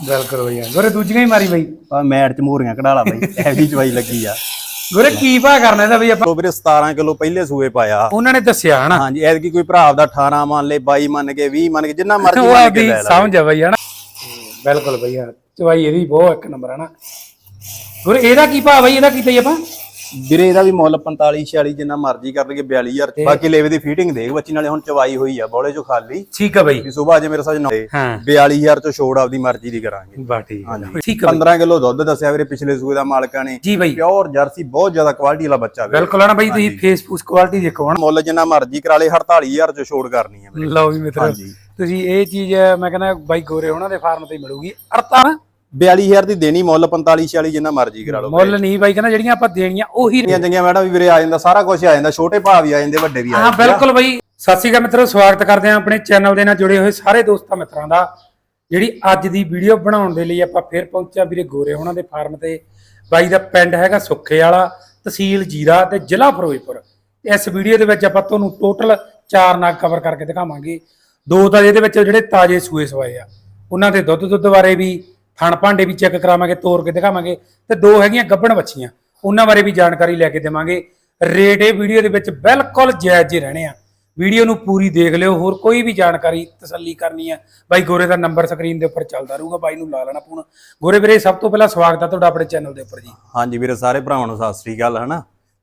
ਬਿਲਕੁਲ ਬਈ ਗੁਰੇ ਦੂਜੀਆਂ ਹੀ ਮਾਰੀ ਬਈ। ਆ ਮੈਟ ਚ ਮੋਰੀਆਂ ਕਢਾਲਾ ਬਾਈ। ਐਡੀ ਚਵਾਈ ਲੱਗੀ ਆ। ਗੁਰੇ ਕੀ ਭਾ ਕਰਨਾ ਇਹਦਾ ਬਈ ਆਪਾਂ? ਉਹ ਵੀਰੇ 17 ਕਿਲੋ ਪਹਿਲੇ ਸੂਏ ਪਾਇਆ। ਉਹਨਾਂ ਨੇ ਦੱਸਿਆ ਹਨਾ? ਹਾਂਜੀ ਐਤਕੀ ਕੋਈ ਭਰਾ ਦਾ 18 ਮੰਨ ਲੇ 22 ਮੰਨ ਕੇ 20 ਮੰਨ ਕੇ ਜਿੰਨਾ ਮਰਜ਼ੀ ਉਹ ਮੰਨ ਕੇ ਆਪਦੀ ਲੈ ਲੈ ਸਮਝ ਆ ਬਈ ਹਨਾ? ਬਿਲਕੁਲ ਬਈ ਯਾਰ ਚਵਾਈ ਇਹਦੀ ਬਹੁਤ ਇੱਕ ਨੰਬਰ ਹਨਾ? ਗੁਰੇ ਇਹਦਾ ਕੀ ਭਾ ਬਈ? ਇਹਦਾ ਕੀਤਾ ਜੀ ਆਪਾਂ? ਵੀਰੇ ਇਹਦਾ ਵੀ ਮੁੱਲ 45 46 ਜਿੰਨਾ ਮਰਜ਼ੀ ਕਰ ਲਈਏ 42000 ਚ। ਬਾਕੀ ਲੇਵੇ ਦੀ ਫੀਟਿੰਗ ਦੇਖ ਬੱਚੀ ਨਾਲੇ ਹੁਣ ਚਵਾਈ ਹੋਈ ਆ ਬੋਲੇ ਚੋਂ ਖਾਲੀ। ਠੀਕ ਆ ਬਈ। ਵੀ ਸਵੇਰ ਜੇ ਮੇਰੇ ਸਾਜ 9 ਹਾਂ। 42000 ਚ ਛੋੜ ਆਪਦੀ ਮਰਜ਼ੀ ਦੀ ਕਰਾਂਗੇ। ਬਾ ਠੀਕ ਆ। ਠੀਕ ਆ ਬਈ। 15 ਕਿਲੋ ਦੁੱਧ ਦੱਸਿਆ ਵੀਰੇ ਪਿਛਲੇ ਸੂਏ ਦਾ ਮਾਲਕਾਂ ਨੇ। ਜੀ ਬਈ। ਪਿਓਰ ਜਰਸੀ ਬਹੁਤ ਜ਼ਿਆਦਾ ਕੁਆਲਿਟੀ ਵਾਲਾ ਬੱਚਾ ਵੀਰੇ। ਬਿਲਕੁਲ ਹਨਾ ਬਈ ਤੁਸੀਂ ਫੇਸਬੁੱਕ ਕੁਆਲਿਟੀ ਦੇਖੋ ਹਨਾ ਮੁੱਲ ਜਿੰਨਾ ਮਰਜ਼ੀ ਕਰਾ ਲੇ 48000 ਚ ਛੋੜ ਕਰਨੀ ਆ ਲਓ ਵੀ ਮਿੱਤਰੋ ਤੁਸੀਂ ਇਹ ਚੀਜ਼ ਮੈਂ ਕਹਿੰਦਾ ਬਾਈ ਗੋਰੇ ਉਹਨਾਂ ਦੇ ਫਾਰਮ ਤੇ ਮਿਲੂਗੀ। ਅਰਤਾ ਨਾ। 42000 ਦੀ ਦੇਣੀ ਮੁੱਲ 45 46 ਜਿੰਨਾ ਮਰਜ਼ੀ ਕਰਾ ਲਓ ਮੁੱਲ ਨਹੀਂ ਬਾਈ ਕਹਿੰਦਾ ਜਿਹੜੀਆਂ ਆਪਾਂ ਦੇਣੀਆਂ ਉਹੀ ਚੰਗੀਆਂ ਚੰਗੀਆਂ ਮੈਡਮ ਵੀ ਵੀਰੇ ਆ ਜਾਂਦਾ ਸਾਰਾ ਕੁਝ ਆ ਜਾਂਦਾ ਛੋਟੇ ਭਾਅ ਵੀ ਆ ਜਾਂਦੇ ਵੱਡੇ ਵੀ ਆ ਹਾਂ ਬਿਲਕੁਲ ਬਈ। ਸਤਿ ਸ਼੍ਰੀ ਅਕਾਲ ਮਿੱਤਰੋ ਸਵਾਗਤ ਕਰਦੇ ਹਾਂ ਆਪਣੇ ਚੈਨਲ ਦੇ ਨਾਲ ਜੁੜੇ ਹੋਏ ਸਾਰੇ ਦੋਸਤਾਂ ਮਿੱਤਰਾਂ ਦਾ। ਜਿਹੜੀ ਅੱਜ ਦੀ ਵੀਡੀਓ ਬਣਾਉਣ ਦੇ ਲਈ ਆਪਾਂ ਫਿਰ ਪਹੁੰਚਿਆ ਵੀਰੇ ਗੋਰੇ ਉਹਨਾਂ ਦੇ ਫਾਰਮ ਤੇ। ਬਾਈ ਦਾ ਪਿੰਡ ਹੈਗਾ ਸੁੱਖੇ ਵਾਲਾ ਤਹਿਸੀਲ ਜੀਰਾ ਤੇ ਜ਼ਿਲ੍ਹਾ ਫਿਰੋਜ਼ਪੁਰ। ਇਸ ਵੀਡੀਓ ਦੇ ਵਿੱਚ ਆਪਾਂ ਤੁਹਾਨੂੰ ਟੋਟਲ ਚਾਰ ਨਾਗ ਕਵਰ ਕਰਕੇ ਦਿਖਾਵਾਂਗੇ। ਦੋ ਤਾਂ ਇਹਦੇ ਵਿੱਚ ਜਿਹੜੇ ਤਾਜ਼ੇ ਸੂਏ ਸਵਾਏ ਆ। ਉਹਨਾਂ ਦੇ ਦੁੱਧ ਦੁੱਧ ਬਾਰੇ ਵੀ ਥਣ ਭਾਂਡੇ ਵੀ ਚੈੱਕ ਕਰਾਵਾਂਗੇ ਤੋੜ ਕੇ ਦਿਖਾਵਾਂਗੇ ਤੇ ਦੋ ਹੈਗੀਆਂ ਗੱਭਣ ਬੱਚੀਆਂ, ਉਹਨਾਂ ਬਾਰੇ ਵੀ ਜਾਣਕਾਰੀ ਲੈ ਕੇ ਦੇਵਾਂਗੇ। ਰੇਟ ਇਹ ਵੀਡੀਓ ਦੇ ਵਿੱਚ ਬਿਲਕੁਲ ਜਾਇਜ਼ ਜਿਹੇ ਰਹਿਣੇ ਆ। ਵੀਡੀਓ ਨੂੰ ਪੂਰੀ ਦੇਖ ਲਿਓ, ਹੋਰ ਕੋਈ ਵੀ ਜਾਣਕਾਰੀ ਤਸੱਲੀ ਕਰਨੀ ਹੈ ਬਾਈ ਗੋਰੇ ਦਾ ਨੰਬਰ ਸਕਰੀਨ ਦੇ ਉੱਪਰ ਚੱਲਦਾ ਰਹੂਗਾ, ਬਾਈ ਨੂੰ ਲਾ ਲੈਣਾ ਫੋਨ। ਗੋਰੇ ਵੀਰੇ, ਸਭ ਤੋਂ ਪਹਿਲਾਂ ਸਵਾਗਤ ਹੈ ਤੁਹਾਡਾ ਆਪਣੇ ਚੈਨਲ ਦੇ ਉੱਪਰ ਜੀ। ਹਾਂਜੀ ਵੀਰੇ, ਸਾਰੇ ਭਰਾਵਾਂ ਨੂੰ ਸਤਿ ਸ੍ਰੀ ਅਕਾਲ, ਹਨਾ?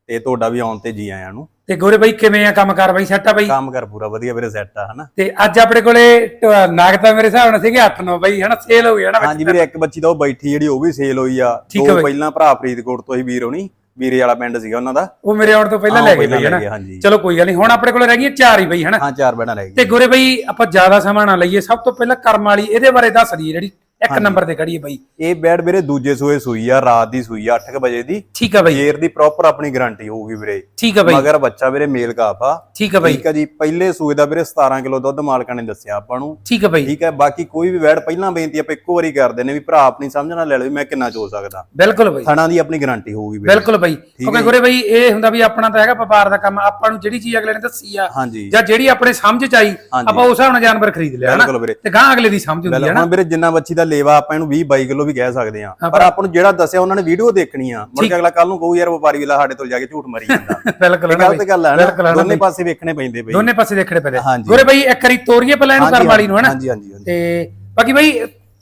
ਤੇ ਤੁਹਾਡਾ ਵੀ ਆਉਣ ਤੇ ਜੀ ਆਇਆਂ ਨੂੰ। ਤੇ ਗੋਰੇ ਬਾਈ ਕਿਵੇਂ ਆ ਕੰਮ ਕਾਰ ਬਾਈ? ਸੈੱਟ ਆ ਬਾਈ? ਕੰਮ ਕਰ ਪੂਰਾ ਵਧੀਆ ਵੀਰੇ ਸੈੱਟ ਆ ਹਨਾ? ਤੇ ਅੱਜ ਆਪਣੇ ਕੋਲੇ ਟ- ਨਾਗਤਾ ਮੇਰੇ ਹਿਸਾਬ ਨਾਲ ਸੀਗੇ 8-9 ਬਾਈ ਹਨਾ? ਸੇਲ ਹੋ ਗਿਆ ਨਾ ਹਾਂਜੀ ਵੀਰੇ ਇੱਕ ਬੱਚੀ ਤਾਂ ਉਹ ਬੈਠੀ ਜਿਹੜੀ ਉਹ ਵੀ ਸੇਲ ਹੋਈ ਆ। ਠੀਕ ਆ ਦੋ ਬਾਈ। ਪਹਿਲਾਂ ਭਰਾ ਫਰੀਦਕੋਟ ਤੋਂ ਹੀ ਵੀਰ ਹੋਣੀ। ਵੀਰੇ ਵਾਲਾ ਪਿੰਡ ਸੀਗਾ ਉਹਨਾਂ ਦਾ। ਉਹ ਮੇਰੇ ਆਉਣ ਤੋਂ ਪਹਿਲਾਂ ਹਾਂ, ਲੈ ਗਏ ਪਹਿਲਾਂ ਬਾਈ ਲੈ ਹਨਾ? ਹਾਂਜੀ। ਚਲੋ ਕੋਈ ਗੱਲ ਨਹੀਂ ਹੁਣ ਆਪਣੇ ਕੋਲੇ ਰਹਿ ਗਈਆਂ ਚਾਰ ਹੀ ਬਾਈ ਹਨਾ? ਹਾਂ ਚਾਰ ਬੈਣਾ ਰਹਿ ਤੇ ਗਈ ਗੋਰੇ ਬਾਈ ਆਪਾਂ ਜ਼ਿਆਦਾ ਸਮਾਂ ਨਾ ਲਈਏ। ਸਭ ਤੋਂ ਪਹਿਲਾਂ ਕਰਮ ਵਾਲੀ ਇਹਦੇ ਬਾਰੇ ਦੱਸ ਦਈਏ ਜਿਹੜੀ ਇੱਕ ਨੰਬਰ ਤੇ ਖੜੀ ਹੈ ਬਾਈ। ਇਹ ਬੈਡ ਵੀਰੇ ਦੂਜੇ ਸੂਏ ਸੂਈ ਆ ਰਾਤ ਦੀ ਸੂਈ ਆ 8 ਵਜੇ ਦੀ। ਠੀਕ ਆ ਬਾਈ। ਜੇਰ ਦੀ ਪ੍ਰੋਪਰ ਆਪਣੀ ਗਾਰੰਟੀ ਹੋਊਗੀ ਵੀਰੇ। ਠੀਕ ਆ ਬਾਈ। ਮਗਰ ਬੱਚਾ ਵੀਰੇ ਮੇਲ ਕਾਫ ਆ। ਠੀਕ ਆ ਬਾਈ। ਠੀਕ ਆ ਜੀ ਪਹਿਲੇ ਸੂਏ ਦਾ ਵੀਰੇ 17 ਕਿਲੋ ਦੁੱਧ ਮਾਲਕਾਂ ਨੇ ਦੱਸਿਆ ਆਪਾਂ ਨੂੰ। ਠੀਕ ਆ ਬਾਈ। ਠੀਕ ਹੈ ਬਾਕੀ ਕੋਈ ਵੀ ਵੈੜ ਪਹਿਲਾਂ ਬੇਨਤੀ ਆਪਾਂ ਇੱਕੋ ਵਾਰੀ ਕਰਦੇ ਨੇ ਵੀ ਭਰਾ ਆਪਣੀ ਸਮਝ ਨਾਲ ਲੈ ਲਓ ਮੈਂ ਕਿੰਨਾ ਚੋ ਸਕਦਾ। ਬਿਲਕੁਲ ਬਾਈ। ਥਣਾ ਦੀ ਆਪਣੀ ਗਾਰੰਟੀ ਹੋਊਗੀ ਵੀਰੇ। ਬਿਲਕੁਲ ਬਾਈ। ਕਿਉਂਕਿ ਗੁਰੇ ਬਾਈ ਇਹ ਹੁੰਦਾ ਵੀ ਆਪਣਾ ਤਾਂ ਹੈਗਾ ਵਪਾਰ ਦਾ ਕੰਮ ਆਪਾਂ ਨੂੰ ਜਿਹੜੀ ਚੀਜ਼ ਅਗਲੇ ਨੇ ਦੱਸੀ ਆ ਜਾਂ ਜਿਹੜੀ ਆਪਣੇ ਸਮਝ ਚ ਆਈ। ਆਪਾਂ ਉਸ ਹਿਸਾਬ ਨਾਲ ਜਾਨਵਰ ਖਰੀਦ ਲਿਆ ਹਨਾ? ਤੇ ਗਾਂ ਅਗਲੇ ਦੀ ਸਮਝ ਹੁੰਦੀ ਹੈ ਹੁਣ ਵੀਰੇ ਜਿੰਨਾ ਬੱਚੀ ਦਾ ਲੇਵਾ ਆਪਾਂ ਇਹਨੂੰ 20 22 ਕਿਲੋ ਵੀ ਕਹਿ ਸਕਦੇ ਆ ਪਰ ਆਪਾਂ ਨੂੰ ਜਿਹੜਾ ਦੱਸਿਆ ਉਹਨਾਂ ਨੇ ਵੀਡੀਓ ਦੇਖਣੀ ਆ। ਮੁੜ ਕੇ ਅਗਲਾ ਕੱਲ ਨੂੰ ਕਹੂ ਯਾਰ ਵਪਾਰੀ ਵਾਲਾ ਸਾਡੇ ਤੋਂ ਜਾ ਕੇ ਝੂਠ ਮਰੀ ਜਾਂਦਾ। ਬਿਲਕੁਲ ਗਲਤ। ਗੱਲ ਨਾ ਦੋਨੇ ਪਾਸੇ ਵੇਖਣੇ ਪੈਂਦੇ ਬਈ। ਦੋਨੇ ਪਾਸੇ ਦੇਖਣੇ ਪੈਂਦੇ। ਗੁਰੇ ਬਾਈ ਇੱਕ ਵਾਰੀ ਤੋਰੀਏ ਪਹਿਲਾਂ ਇਹਨੂੰ ਵਾਲੀ ਨੂੰ ਹਨਾ? ਹਾਂਜੀ ਹਾਂਜੀ ਹਾਂਜੀ। ਤੇ ਬਾਕੀ ਬਾਈ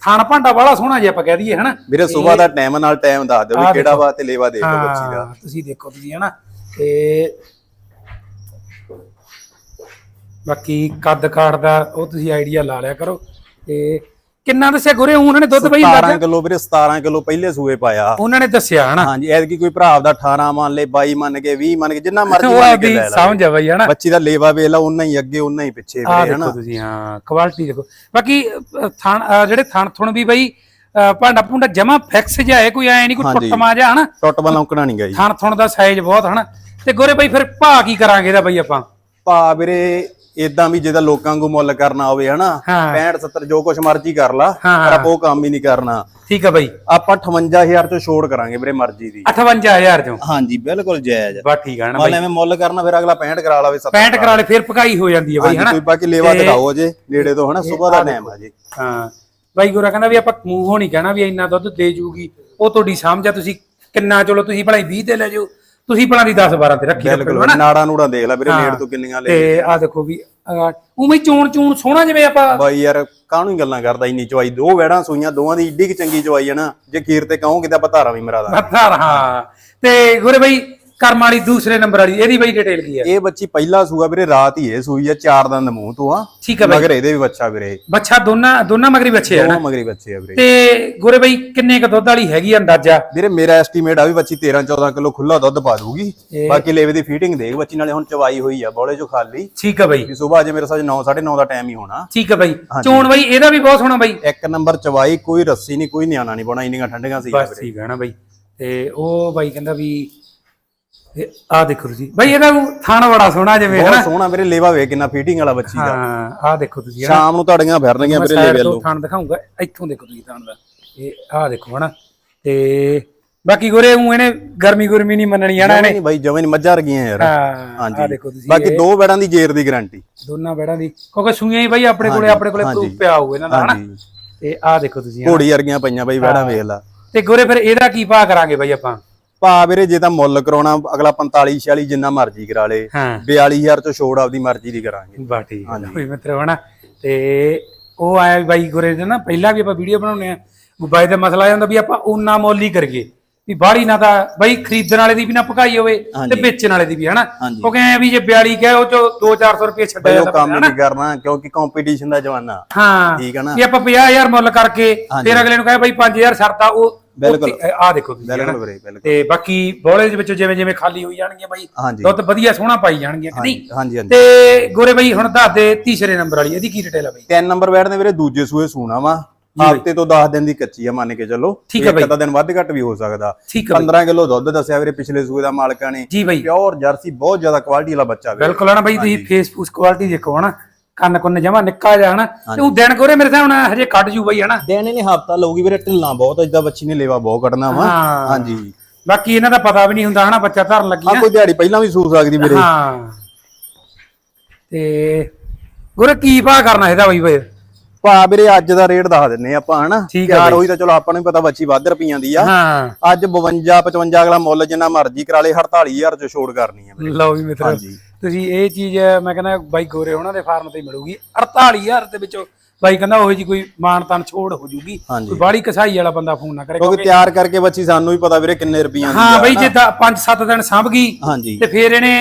ਥਾਣ ਭਾਂਡਾ ਵਾਲਾ ਸੋਹਣਾ ਜੇ ਆਪਾਂ ਕਹਿ ਦਈਏ ਹਨਾ? ਵੀਰੇ ਸਵੇਰ ਦਾ ਟਾਈਮ ਨਾਲ ਟਾਈਮ ਦੱਸ ਦਿਓ ਵੀ ਕਿਹੜਾ ਵਾ ਤੇ ਲੇਵਾ ਦੇਖ ਲਓ ਬੱਚੀ ਦਾ। ਤੁਸੀਂ ਦੇਖੋ ਤੁਸੀਂ ਹਨਾ? ਤੇ ਬਾਕੀ ਕੱਦ ਕਾਠ ਦਾ ਉਹ ਤੁਸੀਂ ਆਈਡੀਆ ਲਾ ਲਿਆ ਕਰੋ। ਤੇ ਕਿੰਨਾ ਦੱਸਿਆ ਗੁਰੇ? ਉਹਨਾਂ ਨੇ ਦੁੱਧ ਬਈ 17 ਕਿਲੋ ਵੀਰੇ 17 ਕਿਲੋ ਪਹਿਲੇ ਸੂਏ ਪਾਇਆ। ਉਹਨਾਂ ਨੇ ਦੱਸਿਆ ਹਨਾ? ਹਾਂਜੀ ਐਤਕੀ ਕੋਈ ਭਰਾ ਦਾ 18 ਮੰਨ ਲੇ 22 ਮੰਨ ਕੇ 20 ਮੰਨ ਕੇ ਜਿੰਨਾ ਮਰਜ਼ੀ ਮੰਨ ਕੇ ਲੈ ਲੈ ਸਮਝ ਆ ਬਈ ਹਨਾ? ਬੱਚੀ ਦਾ ਲੇਵਾ ਵੇਲਾ ਉਹਨਾਂ ਹੀ ਅੱਗੇ ਉਹਨਾਂ ਹੀ ਪਿੱਛੇ ਵੀਰੇ ਦੇਖੋ ਹਨਾ? ਤੁਸੀਂ ਹਾਂ ਕੁਆਲਿਟੀ ਦੇਖੋ। ਬਾਕੀ ਥਣ ਜਿਹੜੇ ਥਣ ਥੁਣ ਵੀ ਬਈ ਭਾਂਡਾ ਭੁੰਡਾ ਜਮਾ ਫਿਕਸ ਜਿਹਾ ਹੈ ਕੋਈ ਐ ਨਹੀਂ ਕੋਈ। ਟੁੱਟਮਾ ਜਿਹਾ ਹਨਾ? ਟੁੱਟ ਬਲ ਔਕਣਾ ਨਹੀਂ ਗਈ ਥਣ ਥੁਣ ਦਾ ਸਾਈਜ਼ ਬਹੁਤ ਹਨਾ? ਤੇ ਗੋਰੇ ਬਈ ਫਿਰ ਭਾ ਕੀ ਕਰਾਂਗੇ ਇਹਦਾ ਬਈ ਆਪਾਂ? ਭਾ ਵੀਰੇ ਇਦਾਂ ਵੀ ਜਿਹਦਾ ਲੋਕਾਂ ਨੂੰ ਮੁੱਲ ਕਰਨਾ ਹੋਵੇ ਹਨਾ? ਹਾਂ। 65 70 ਜੋ ਕੁਛ ਮਰਜ਼ੀ ਕਰ ਲਾ ਹਾਂ। ਪਰ ਆਪਾਂ ਉਹ ਕੰਮ ਹੀ ਨਹੀਂ ਕਰਨਾ। ਠੀਕ ਆ ਬਈ। ਆਪਾਂ 58000 ਤੋਂ ਛੋੜ ਕਰਾਂਗੇ ਵੀਰੇ ਮਰਜ਼ੀ ਦੀ। 58000 ਚੋਂ? ਹਾਂਜੀ ਬਿਲਕੁਲ ਜਾਇਜ਼। ਬਾ ਠੀਕ ਆ ਨਾ ਮੰਨ ਐਵੇਂ ਮੁੱਲ ਕਰਨਾ ਫਿਰ ਅਗਲਾ 65 ਕਰਾ ਲਾਵੇ 70 65 ਕਰਾ ਲੈ ਫਿਰ ਪਕਾਈ ਹੋ ਜਾਂਦੀ ਹੈ ਬਈ ਹਨਾ? ਕੋਈ ਬਾਕੀ ਲੇਵਾ ਦਿਖਾਓ ਜੇ ਨੇੜੇ ਤੋਂ ਹਨਾ? ਸਵੇਰ ਦਾ ਟਾਈਮ ਆ ਜੀ। ਹਾਂ। ਬਾਈ ਗੋਰਾ ਕਹਿੰਦਾ ਵੀ ਆਪਾਂ ਮੂੰਹੋਂ ਨਹੀਂ ਕਹਿਣਾ ਵੀ ਇੰਨਾ ਦੁੱਧ ਦੇ ਜੂਗੀ ਉਹ ਤੁਹਾਡੀ ਸਮਝ ਆ ਤੁਸੀਂ ਕਿੰਨਾ ਚਲੋ ਤੁਸੀਂ ਭਲਾ 20 ਤੇ ਲੈ ਜਾਓ। ਤੁਸੀਂ ਭਲਾ ਦੀ 10 12 ਤੇ ਰੱਖੀ ਰੱਖੋ ਬਿਲਕੁਲ ਨਾੜਾ ਨੂੜਾ ਦੇਖ ਲੈ ਵੀਰੇ ਨੇੜ ਤੋਂ ਕਿੰਨੀਆਂ ਲੈ ਤੇ ਆ ਦੇਖੋ ਵੀ ਉਵੇਂ ਚੂਣ ਚੂਣ ਸੋਹਣਾ ਜਿਵੇਂ ਆਪਾਂ ਬਾਈ ਯਾਰ ਕਾਹਨੂੰ ਹੀ ਗੱਲਾਂ ਕਰਦਾ ਇੰਨੀ ਚਵਾਈ ਦੋ ਵੈੜਾਂ ਸੂਈਆਂ ਦੋਵਾਂ ਦੀ ਈਡੀ ਕਿ ਚੰਗੀ ਚਵਾਈ ਹੈ ਨਾ ਜੇ ਖੀਰ ਤੇ ਕਹੋਗੇ ਤਾਂ ਆਪਾਂ ਧਾਰਾਂ ਵੀ ਮਰਾ ਦਾਂਗੇ। ਮੱਥਾ ਹਾਂ। ਤੇ ਗੁਰੇ ਬਈ ਕਰਮ ਵਾਲੀ ਦੂਸਰੇ ਨੰਬਰ ਵਾਲੀ ਇਹਦੀ ਬਈ ਡਿਟੇਲ ਕੀ ਹੈ? ਇਹ ਬੱਚੀ ਪਹਿਲਾ ਸੂਆ ਵੀਰੇ ਰਾਤ ਹੀ ਇਹ ਸੂਈ ਆ ਚਾਰ ਦੰਦ ਮੂੰਹ ਤੋਂ ਆ। ਠੀਕ ਹੈ ਬਈ। ਮਗਰ ਇਹਦੇ ਵੀ ਬੱਚਾ ਵੀਰੇ। ਬੱਚਾ ਦੋਨਾਂ ਦੋਨਾਂ ਮਗਰੀ ਬੱਚੇ ਆ ਨਾ? ਦੋ ਮਗਰੀ ਬੱਚੇ ਆ ਵੀਰੇ। ਤੇ ਗੁਰੇ ਬਈ ਕਿੰਨੇ ਕ ਦੁੱਧ ਵਾਲੀ ਹੈਗੀ ਆ ਅੰਦਾਜ਼ਾ? ਵੀਰੇ ਮੇਰਾ ਐਸਟੀਮੇਟ ਆ ਵੀ ਬੱਚੀ 13 14 ਕਿਲੋ ਖੁੱਲਾ ਦੁੱਧ ਪਾ ਦੂਗੀ ਬਾਕੀ ਲੇਵੇ ਦੀ ਫੀਟਿੰਗ ਦੇਖ ਬੱਚੀ ਨਾਲੇ ਹੁਣ ਚਵਾਈ ਹੋਈ ਆ ਬੋਲੇ ਚੋਂ ਖਾਲੀ। ਠੀਕ ਆ ਬਈ। ਵੀ ਸਵੇਰ ਜੇ ਮੇਰੇ ਸਾਜ 9 9:30 ਦਾ ਟਾਈਮ ਹੀ ਹੋਣਾ। ਠੀਕ ਆ ਬਈ। ਚੋਣ ਬਈ ਇਹਦਾ ਵੀ ਬਹੁਤ ਸੋਹਣਾ ਬਈ। ਇੱਕ ਨੰਬਰ ਚਵਾਈ ਕੋਈ ਰੱਸੀ ਨਹੀਂ ਕੋਈ ਨਿਆਣਾ ਨਹੀਂ ਬਣਾ ਇੰਨੀਆਂ ਠੰਡੀਆਂ ਸੀ ਬਸ ਠੀਕ ਹੈ ਨਾ ਬਈ। ਤੇ ਉਹ ਬਾਈ ਕਹਿੰਦਾ ਵੀ ਆ ਦੇਖੋ ਤੁਸੀਂ। ਬਈ ਇਹਦਾ ਥਣ ਬੜਾ ਸੋਹਣਾ ਜਿਵੇਂ ਬਹੁਤ ਹਨਾ? ਸੋਹਣਾ ਵੀਰੇ ਲੇਵਾ ਵੇ ਕਿੰਨਾ ਫੀਟਿੰਗ ਵਾਲਾ ਬੱਚੀ ਦਾ। ਹਾਂ ਆ ਦੇਖੋ ਤੁਸੀਂ ਹਨਾ? ਸ਼ਾਮ ਨੂੰ ਤੁਹਾਡੀਆਂ ਫਿਰਨਗੀਆਂ ਵੀਰੇ ਲੇਵੇ ਲੋ ਥਣ ਦਿਖਾਉਂਗਾ। ਇੱਥੋਂ ਦੇਖੋ ਤੁਸੀਂ ਥਣ ਦਾ। ਇਹ ਆ ਦੇਖੋ ਹਨਾ? ਤੇ ਬਾਕੀ ਗੁਰੇ ਉਹ ਇਹਨੇ ਗਰਮੀ ਗੁਰਮੀ ਨਹੀਂ ਮੰਨਣੀ ਹਨਾ ਇਹਨੇ? ਨਹੀਂ ਬਾਈ ਜਵੇਂ ਨੀ ਮੱਝਾਂ ਰਗੀਆਂ ਯਾਰ। ਹਾਂ ਆ ਹਾਂਜੀ ਦੇਖੋ ਤੁਸੀਂ ਬਾਕੀ ਦੋ ਬੈੜਾਂ ਦੀ ਜੇਰ ਦੀ ਗਾਰੰਟੀ। ਦੋਨਾਂ ਬੈੜਾਂ ਦੀ। ਕਿਉਂਕਿ ਸੂਈਆਂ ਹੀ ਬਾਈ ਆਪਣੇ ਕੋਲੇ ਆਪਣੇ ਕੋਲੇ ਪ੍ਰੂਫ ਪਿਆ ਹੋਊ ਇਹਨਾਂ ਦਾ ਹਨਾ? ਹਾਂਜੀ। ਤੇ ਆਹ ਦੇਖੋ ਤੁਸੀਂ ਹਨਾ। ਘੋੜੀ ਵਰਗੀਆਂ ਪਈਆਂ ਬਈ ਵੈੜਾਂ ਵੇਖ ਲਾ। ਤੇ ਗੋਰੇ ਫਿਰ ਇਹਦਾ ਕੀ ਭਾਅ ਕਰਾਂਗੇ ਬਾਈ ਆਪਾਂ? ਭਾ ਵੀਰੇ ਜੇ ਤਾਂ ਮੁੱਲ ਕਰਾਉਣਾ ਅਗਲਾ 45 46 ਜਿੰਨਾ ਮਰਜ਼ੀ ਕਰਾ ਲੇ। ਹਾਂ। 42000 ਤੋਂ ਛੋੜ ਆਪਦੀ ਮਰਜ਼ੀ ਦੀ ਕਰਾਂਗੇ। ਬਾ ਠੀਕ ਹੈ। ਕੋਈ ਮਿੱਤਰ ਹਨਾ ਤੇ ਉਹ ਆਇਆ ਬਾਈ ਗੋਰੇ ਦੇ ਨਾ ਪਹਿਲਾਂ ਵੀ ਆਪਾਂ ਵੀਡੀਓ ਬਣਾਉਨੇ ਆ ਬਾਈ ਦਾ ਮਸਲਾ ਹੁੰਦਾ ਵੀ ਆਪਾਂ ਉਨਾ ਮੁੱਲ ਹੀ ਕਰੀਏ। ਵੀ ਬਾਹਲੀ ਨਾ ਤਾਂ ਬਾਈ ਖਰੀਦਣ ਵਾਲੇ ਦੀ ਵੀ ਨਾ ਭਕਾਈ ਹੋਵੇ ਤੇ ਵੇਚਣ ਵਾਲੇ ਦੀ ਵੀ ਹਨਾ। ਉਹ ਕਹਿੰਦੇ ਵੀ ਜੇ 42 ਕਹੇ ਉਹ ਚੋਂ 2-400 ਰੁਪਏ ਛੱਡਿਆ ਜਾਂਦਾ ਕੰਮ ਨਹੀਂ ਕਰਨਾ ਕਿਉਂਕਿ ਕੰਪੀਟੀਸ਼ਨ ਦਾ ਜ਼ਮਾਨਾ। ਹਾਂ। ਠੀਕ ਹੈ ਨਾ? ਵੀ ਆਪਾਂ 50000 ਮੁੱਲ ਕਰਕੇ ਫਿਰ ਅਗਲੇ ਨੂੰ ਕਹੇ ਬਾਈ 5000 ਛੱਡਤਾ ਉਹ ਬਿਲਕੁਲ। ਆ ਦੇਖੋ ਤੁਸੀਂ। ਬਿਲਕੁਲ ਵੀਰੇ ਬਿਲਕੁਲ। ਤੇ ਬਾਕੀ ਬੋਲੇ ਦੇ ਵਿੱਚੋਂ ਜਿਵੇਂ ਜਿਵੇਂ ਖਾਲੀ ਹੋਈ ਜਾਣਗੀਆਂ ਬਾਈ ਦੁੱਧ ਵਧੀਆ ਸੋਹਣਾ ਪਾਈ ਜਾਣਗੀਆਂ ਕਿ ਨਹੀਂ? ਹਾਂਜੀ ਹਾਂਜੀ ਤੇ ਗੋਰੇ ਬਾਈ ਹੁਣ ਦੱਸ ਦੇ ਤੀਸਰੇ ਨੰਬਰ ਵਾਲੀ ਇਹਦੀ ਕੀ ਡਿਟੇਲ ਆ ਬਾਈ? ਤਿੰਨ ਨੰਬਰ ਬੈਠਦੇ ਵੀਰੇ ਦੂਜੇ ਸੂਏ ਸੂਣਾ ਵਾ। ਹਫ਼ਤੇ ਤੋਂ 10 ਦਿਨ ਦੀ ਕੱਚੀ ਆ ਮੰਨ ਕੇ ਚੱਲੋ। ਠੀਕ ਹੈ ਅੱਧਾ ਦਿਨ ਵੱਧ ਘੱਟ ਵੀ ਹੋ ਸਕਦਾ। ਠੀਕ ਹੈ 15 ਕਿਲੋ ਦੁੱਧ ਦੱਸਿਆ ਵੀਰੇ ਪਿਛਲੇ ਸੂਏ ਦਾ ਮਾਲਕਾਂ ਨੇ। ਪਿਓਰ ਜਰਸੀ ਬਹੁਤ ਜ਼ਿਆਦਾ ਕੁਆਲਿਟੀ ਵਾਲਾ ਬੱਚਾ ਬਿਲਕੁਲ ਹਨਾ ਬਾਈ ਤੁਸੀਂ ਫੇਸ ਫੂਸ ਕੁਆਲਿਟੀ ਦੇਖੋ ਹਨਾ? ਕੰਨ ਕੁੰਨ ਜਮਾ ਨਿੱਕਾ ਜਿਹਾ ਹਨਾ ਤੇ ਉਹ ਦਿਨ ਗੋਰੇ ਮੇਰੇ ਨਾਲ ਹਜੇ ਕੱਢ ਜੂ ਬਾਈ ਹਨਾ। ਦੇਣੇ ਨੇ ਹਫਤਾ ਲਊਗੀ ਵੀਰੇ ਢਿੱਲਾਂ ਬਹੁਤ ਇਦਾਂ ਬੱਚੀ ਨੇ ਲੇਵਾ ਬਹੁਤ ਕੱਢਣਾ ਵਾ। ਹਾਂ। ਹਾਂਜੀ। ਬਾਕੀ ਇਹਨਾਂ ਦਾ ਪਤਾ ਵੀ ਨਹੀਂ ਹੁੰਦਾ ਹਨਾ ਬੱਚਾ ਧਰਨ ਲੱਗੀ ਆ ਕੋਈ ਦਿਹਾੜੀ ਪਹਿਲਾਂ ਵੀ ਸੂ ਸਕਦੀ ਵੀਰੇ। ਹਾਂ। ਤੇ ਗੋਰੇ ਕੀ ਭਾਅ ਕਰਨਾ ਇਹਦਾ ਬਾਈ ਬਾਈ ਭਾ ਵੀਰੇ ਅੱਜ ਦਾ ਰੇਟ ਦੱਸ ਦਿੰਨੇ ਆਪਾਂ ਹਨਾ। ਠੀਕ ਯਾਰ ਉਹੀ ਤਾਂ ਚਲੋ ਆਪਾਂ ਨੂੰ ਵੀ ਪਤਾ ਬੱਚੀ ਵੱਧ ਰੁਪਈਆਂ ਦੀ ਆ। ਹਾਂ। ਅੱਜ 52 55 ਅਗਲਾ ਮੁੱਲ ਜਿੰਨਾ ਮਰਜ਼ੀ ਕਰਾ ਲੇ 48000 ਚ ਛੋੜ ਕਰਨੀ ਆ ਵੀਰੇ। ਲਓ ਵੀ ਮਿੱਤਰੋ। ਹਾਂਜੀ। ਤੁਸੀਂ ਇਹ ਚੀਜ਼ ਮੈਂ ਕਹਿੰਦਾ ਬਾਈ ਗੋਰੇ ਉਹਨਾਂ ਦੇ ਫਾਰਮ ਤੇ ਮਿਲੂਗੀ। 48000 ਦੇ ਵਿੱਚੋਂ ਬਾਈ ਕਹਿੰਦਾ ਉਹ ਜੀ ਕੋਈ ਮਾਨ ਤਾਨ ਛੋੜ ਹੋ ਜੂਗੀ। ਕੋਈ ਬਾੜੀ ਕਸਾਈ ਵਾਲਾ ਬੰਦਾ ਫੋਨ ਨਾ ਕਰੇ ਕਿਉਂਕਿ ਤਿਆਰ ਕਰਕੇ ਬੱਚੀ ਸਾਨੂੰ ਵੀ ਪਤਾ ਵੀਰੇ ਕਿੰਨੇ ਰੁਪਈਆਂ ਦੀ ਹਾਂ ਬਈ ਜੇ 5-7 ਦਿਨ ਸਾਂਭ ਗਈ ਤੇ ਫਿਰ ਇਹਨੇ